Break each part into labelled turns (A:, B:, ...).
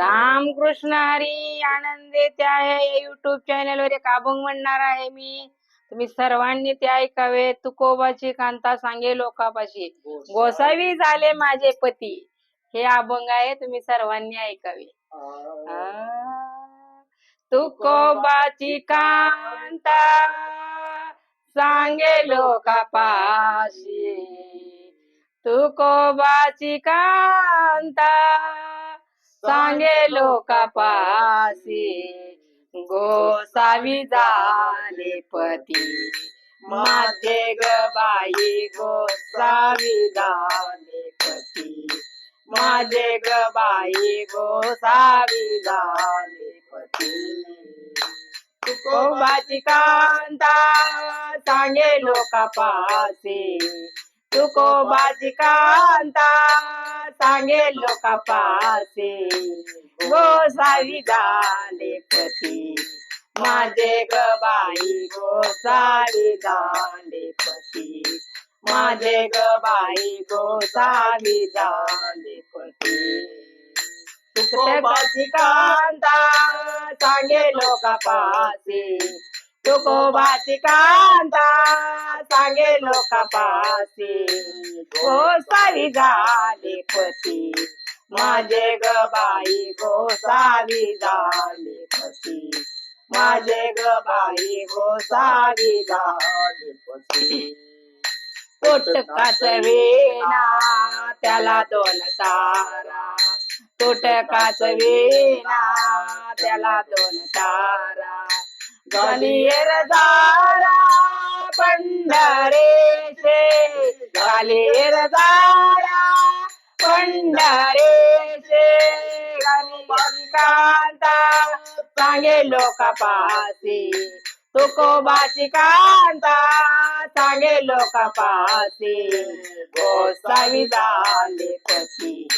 A: रामकृष्ण हरी आनंद येते आहे. YouTube channel वर एक अभंग म्हणणार आहे मी. तुम्ही सर्वांनी ते ऐकावे. तुकोबाची कांता सांगे लोकापाशी. गोसावी. झाले माझे पती. हे अभंग आहे तुम्ही सर्वांनी ऐकावे. तुकोबाची कांता सांगे लोकापाशी. तुकोबाची कांता सांगे लोकापासी. गोसावी झाले पती. माझे ग बाई गोसावी झाले पती. माझे ग बाई गोसावी झाले पती. तुकोबाची कांता सांगे लोकापासी. तुकोबाची कांता सांगे लोकापासी. गोसावी झाले पती. माझे ग बाई गोसावी झाले पती. माझे ग बाई गोसावी झाले पती. तुकोबाची कांता सांगे लोकापासी. तुकोबाची कांता सांगे लोकापासी. गोसावी झाले पती माझे ग बाई गोसावी झाले पती माझे ग बाई गोसावी झाले पती तुटकाच वेना त्याला दोन तारा. तुटकाच वेना त्याला दोन तारा. गलियर दारा पंढरेचे गलियर दारा पंढरेचे कांता सांगे लोकापासी. तुकोबाची कांता सांगे लोकापासी. गोसावी झाले पती.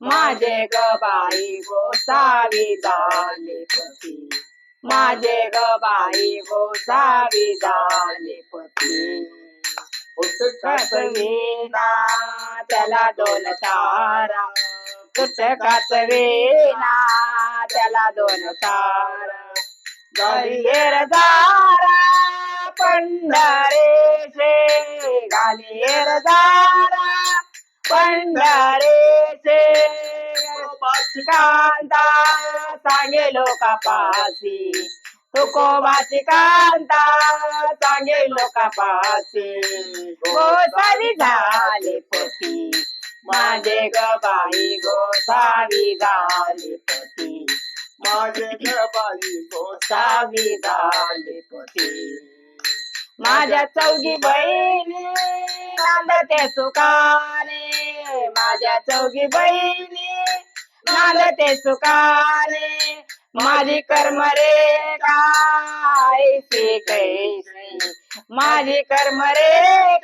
A: माझे ग बाई गोसावी झाले पती. माझे ग बाई हो गोसावी झाले पती. पुस्तकाच वेना त्याला दोन तारा. पुस्तकाच वेना त्याला दोन तारा. गालियर दारा पंढरेचे. गालियर दारा पंढरेचे कांता सांगे लोकापासी तुकोबाची कांता सांगे लोकापासी गोसावी झाले पती माझे ग बाई गोसावी झाले पती
B: माझे ग बाई
A: गोसावी झाले पती माझ्या चौघी बहिणी नांदते सुकाने माझ्या चौघी बहिणी नांदते सुखाने माझी कर्म रे कैसे? कैसे माझी कर्म रे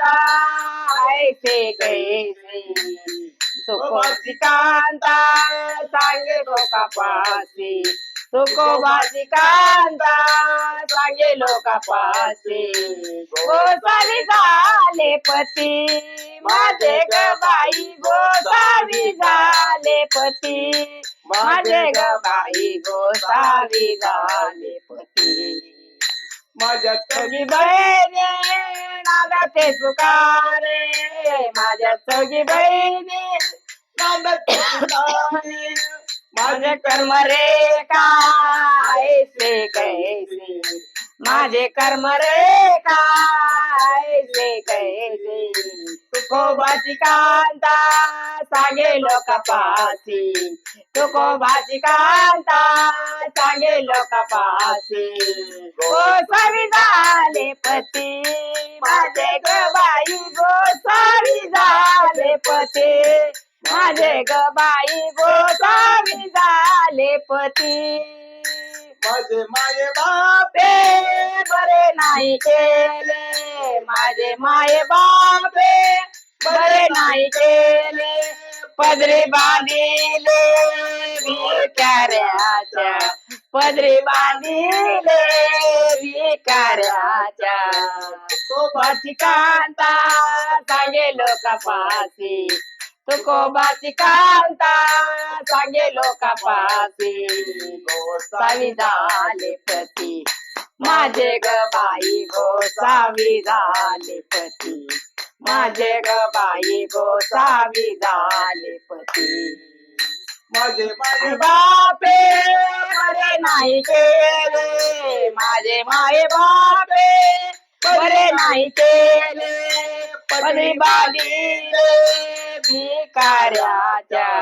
A: कैसे? कैसे तुकोबाची कांता सांगे लोकापासी तुकोबाची कांता सांगे लोकापासी. गोसावी झाले पती माझे ग बाई गोसावी झाले पती. माझे ग बाई गोसावी झाले पती.
B: माझ्या
A: चौघी बहिणी नागाते सुकारे. माझ्या चौघी बहिणी नागाते सुकारे. माझे कर्म रे कैसे कैसे माझे कर्म रे कैसे कैसे तुकोबाची कांता सांगे लोकापासी तुकोबाची कांता सांगे लोकापासी गोसावी झाले पती माझे ग बाई गोसावी झाले पती. माझे ग बाई गोसावी झाले पती.
B: माझे माये
A: बापे. बरे नाही केले. माझे माये बापे बरे नाही केले. पदरी बांधिले भिकाऱ्याच्या पदरी बांधिले भिकाऱ्याच्या तुकोबाची कांता सांगे लोकापासी तुकोबाची कांता सांगे लोकापासी गोसावी झाले पती. माझे ग बाई गोसावी झाले पती. माझे ग बाई गोसावी झाले पती.
B: माझे माये
A: बापे बरे नाही केले. माझे माये बापे बरे नाही केले पदवी बालीले भिकाऱ्याच्या.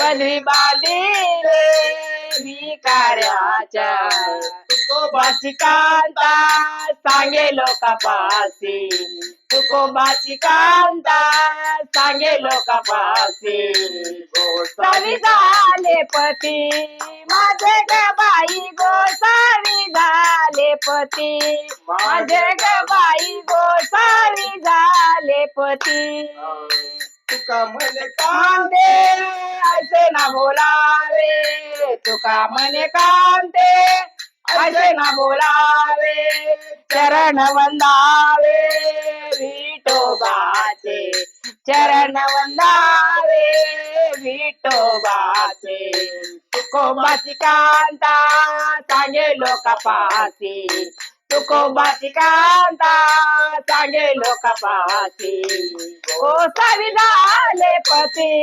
A: पदवी बालीले भिकाऱ्याच्या. तुकोबाची कांता सांगे लोकापासी तुकोबाची कांता सांगे लोकापासी गोसावी झाले पती माझे ग बाई गोसावी झाले पती. माझे ग बाई गोसावी झाले पती.
B: तुका म्हणे
A: कांदे ऐसे ना बोलावे. तुका म्हणे कांदे ऐसे ना बोलावे चरण वंदावे विठोबाचे. चरण वंदावे विठोबाचे. तुकोबाची कांता सांगे लोकापासी. तुकोबाची कांता सांगे लोकापासी गोसावी झाले पती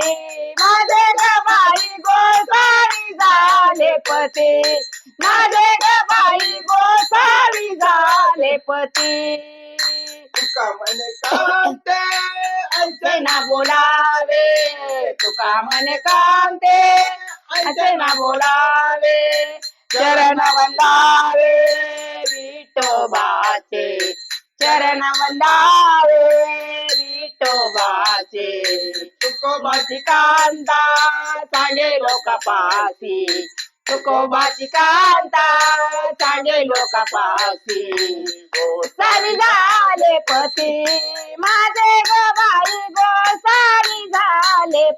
A: माझे ग बाई गोसावी झाले पती. माझे ग बाई गोसावी झाले पती.
B: तुका म्हणे कांते
A: ऐसे ना बोलावे. तुका म्हणे कांते ऐसे ना बोलावे. चरण वंदावे. विठोबाचे चरण वंदावे विठोबाचे. तुकोबाची कांता सांगे लोकापासी तुकोबाची कांता सांगे लोकापासी गोसावी झाले पती माझे गवाई गोसावी झाले